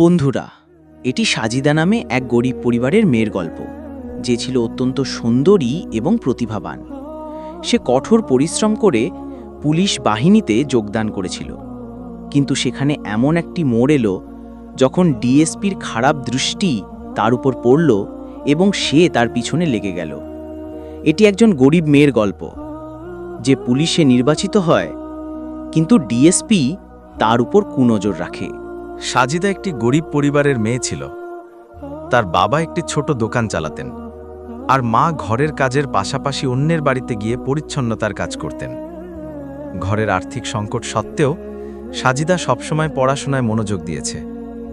বন্ধুরা, এটি সাজিদা নামে এক গরিব পরিবারের মেয়ের গল্প, যে ছিল অত্যন্ত সুন্দরী এবং প্রতিভাবান। সে কঠোর পরিশ্রম করে পুলিশ বাহিনীতে যোগদান করেছিল। কিন্তু সেখানে এমন একটি মোড় এলো, যখন ডিএসপির খারাপ দৃষ্টি তার উপর পড়ল এবং সে তার পিছনে লেগে গেল। এটি একজন গরিব মেয়ের গল্প, যে পুলিশে নির্বাচিত হয়, কিন্তু ডিএসপি তার উপর কুনজর রাখে। সাজিদা একটি গরিব পরিবারের মেয়ে ছিল। তার বাবা একটি ছোট দোকান চালাতেন আর মা ঘরের কাজের পাশাপাশি অন্যের বাড়িতে গিয়ে পরিচ্ছন্নতার কাজ করতেন। ঘরের আর্থিক সংকট সত্ত্বেও সাজিদা সবসময় পড়াশোনায় মনোযোগ দিয়েছে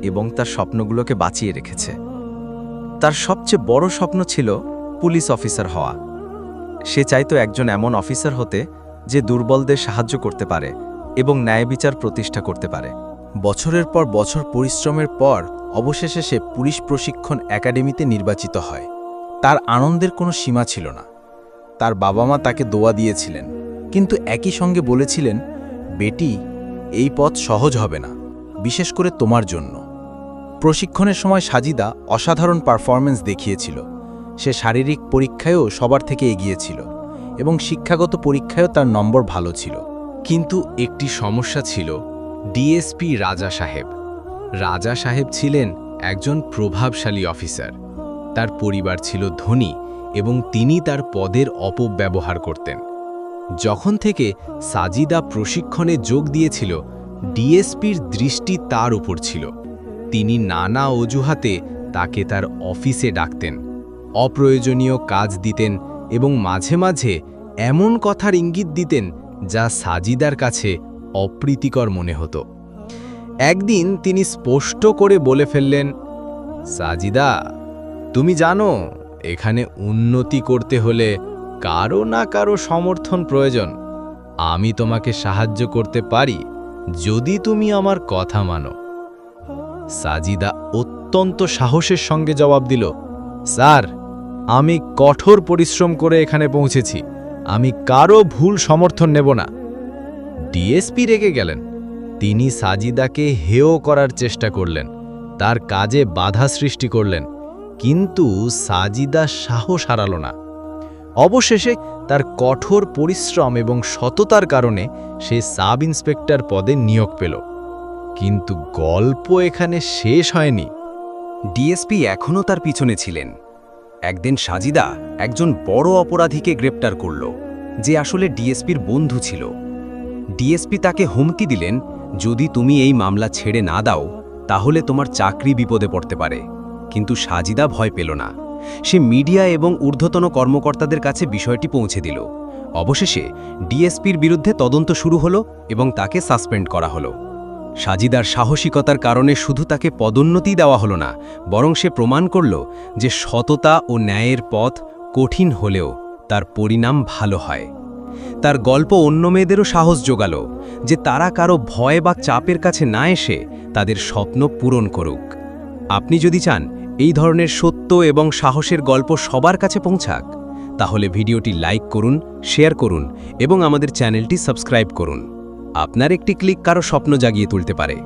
এবং তার স্বপ্নগুলোকে বাঁচিয়ে রেখেছে। তার সবচেয়ে বড় স্বপ্ন ছিল পুলিশ অফিসার হওয়া। সে চাইতো একজন এমন অফিসার হতে যে দুর্বলদের সাহায্য করতে পারে এবং ন্যায় বিচার প্রতিষ্ঠা করতে পারে। বছরের পর বছর পরিশ্রমের পর অবশেষে সে পুলিশ প্রশিক্ষণ একাডেমিতে নির্বাচিত হয়। তার আনন্দের কোনো সীমা ছিল না। তার বাবা মা তাকে দোয়া দিয়েছিলেন, কিন্তু একই সঙ্গে বলেছিলেন, বেটি, এই পথ সহজ হবে না, বিশেষ করে তোমার জন্য। প্রশিক্ষণের সময় সাজিদা অসাধারণ পারফরমেন্স দেখিয়েছিল। সে শারীরিক পরীক্ষায়ও সবার থেকে এগিয়েছিল এবং শিক্ষাগত পরীক্ষায়ও তার নম্বর ভালো ছিল। কিন্তু একটি সমস্যা ছিল ডিএসপি রাজা সাহেব। রাজা সাহেব ছিলেন একজন প্রভাবশালী অফিসার। তার পরিবার ছিল ধনী এবং তিনি তার পদের অপব্যবহার করতেন। যখন থেকে সাজিদা প্রশিক্ষণে যোগ দিয়েছিল ডিএসপির দৃষ্টি তার উপর ছিল। তিনি নানা অজুহাতে তাকে তার অফিসে ডাকতেন, অপ্রয়োজনীয় কাজ দিতেন এবং মাঝে মাঝে এমন কথার ইঙ্গিত দিতেন যা সাজিদার কাছে অপ্রীতিকর মনে হতো। একদিন তিনি স্পষ্ট করে বলে ফেললেন, সাজিদা, তুমি জানো, এখানে উন্নতি করতে হলে কারও না কারও সমর্থন প্রয়োজন। আমি তোমাকে সাহায্য করতে পারি যদি তুমি আমার কথা মানো। সাজিদা অত্যন্ত সাহসের সঙ্গে জবাব দিল, স্যার, আমি কঠোর পরিশ্রম করে এখানে পৌঁছেছি। আমি কারও ভুল সমর্থন নেব না। ডিএসপি রেগে গেলেন। তিনি সাজিদাকে হেয় করার চেষ্টা করলেন, তার কাজে বাধা সৃষ্টি করলেন, কিন্তু সাজিদা সাহস হারাল না। অবশেষে তার কঠোর পরিশ্রম এবং সততার কারণে সে সাব ইন্সপেক্টর পদে নিয়োগ পেল। কিন্তু গল্প এখানে শেষ হয়নি। ডিএসপি এখনও তার পিছনে ছিলেন। একদিন সাজিদা একজন বড় অপরাধীকে গ্রেপ্তার করল, যে আসলে ডিএসপির বন্ধু ছিল। ডিএসপি তাকে হুমকি দিলেন, যদি তুমি এই মামলা ছেড়ে না দাও, তাহলে তোমার চাকরি বিপদে পড়তে পারে। কিন্তু সাজিদা ভয় পেল না। সে মিডিয়া এবং ঊর্ধ্বতন কর্মকর্তাদের কাছে বিষয়টি পৌঁছে দিল। অবশেষে ডিএসপির বিরুদ্ধে তদন্ত শুরু হলো এবং তাকে সাসপেন্ড করা হলো। সাজিদার সাহসিকতার কারণে শুধু তাকে পদোন্নতি দেওয়া হলো না, বরং সে প্রমাণ করল যে সততা ও ন্যায়ের পথ কঠিন হলেও তার পরিণাম ভালো হয়। তার গল্প অন্য মেয়েদেরও সাহস জোগাল যে তারা কারও ভয় বা চাপের কাছে না এসে তাদের স্বপ্ন পূরণ করুক। আপনি যদি চান এই ধরনের সত্য এবং সাহসের গল্প সবার কাছে পৌঁছাক, তাহলে ভিডিওটি লাইক করুন, শেয়ার করুন এবং আমাদের চ্যানেলটি সাবস্ক্রাইব করুন। আপনার একটি ক্লিক কারও স্বপ্ন জাগিয়ে তুলতে পারে।